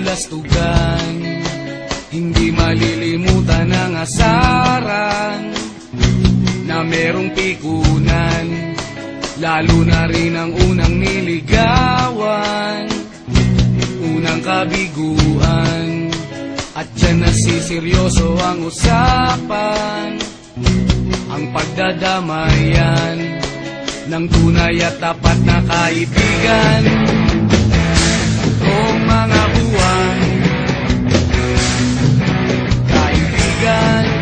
kabulastugan Hindi malilimutan ang asaran Na merong pikunan Lalo na rin ang unang niligawan. Unang kabiguan At dyan nasiseryoso ang usapan. Ang pagdadamayan Ng tunay at tapat na kaibigan Kaibigan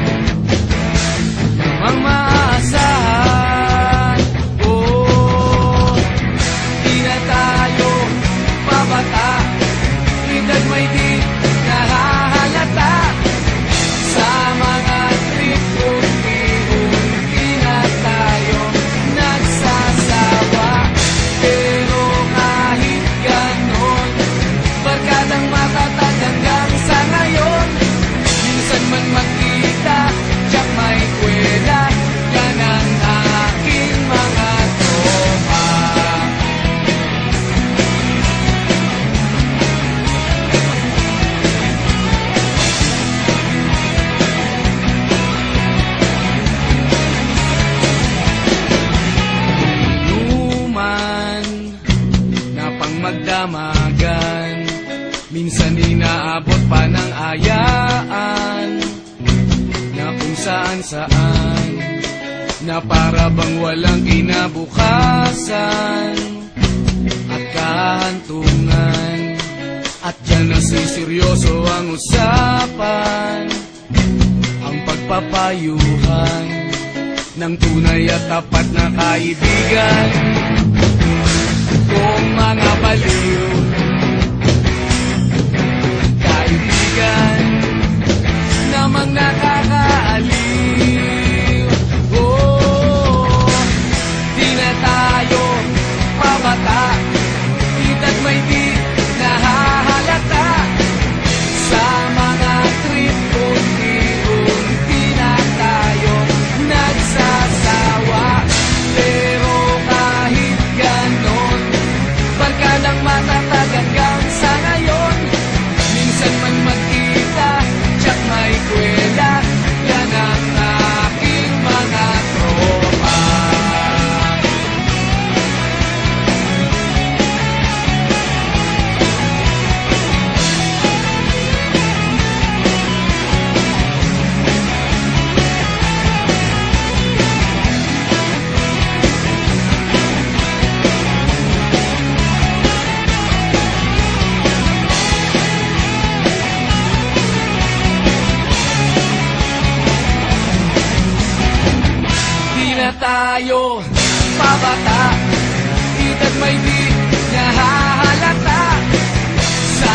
saan Na para bang walang kinabukasan At kahantungan At dyan na seryoso ang usapan. Ang pagpapayuhan ng tunay at tapat na kaibigan. Kung mga baliw Kaibigan Namang nakakaaliw na tayo. Pabata Edad may di nahahalata. Sa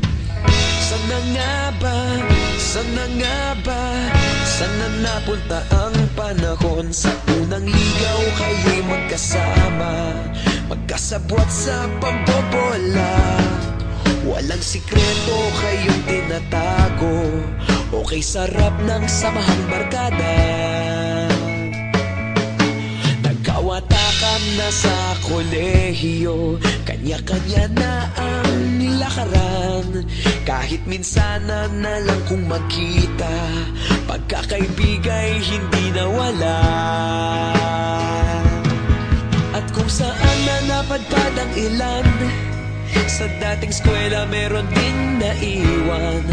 sana nga ba, sana nga ba Sana napunta ang panahon Sa unang ligaw kayo'y magkasama Magkasabwat sa pambobola. Walang sikreto kayong tinatago Okay sarap ng samahang barkada Nagkawatakan na sa kolehiyo Kanya-kanya na ang nilakaran Kahit minsan na lang kung magkita Pagkakaibigay hindi nawala. At kung saan na napadpad ang ilan sa dating eskwela meron din naiwan.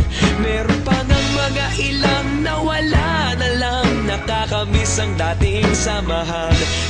Meron pa ng mga ilang nawala na lang Nakakamiss ang dating samahan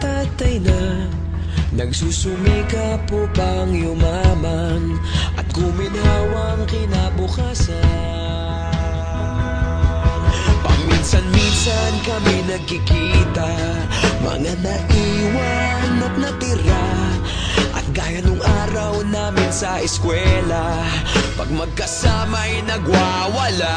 tatay na. Nagsusumika po pang yumaman At kuminhawang kinabukasan. Paminsan-minsan kami nagkikita Mga naiwan at natira. At gaya nung araw namin sa eskwela Pag magkasama'y nagwawala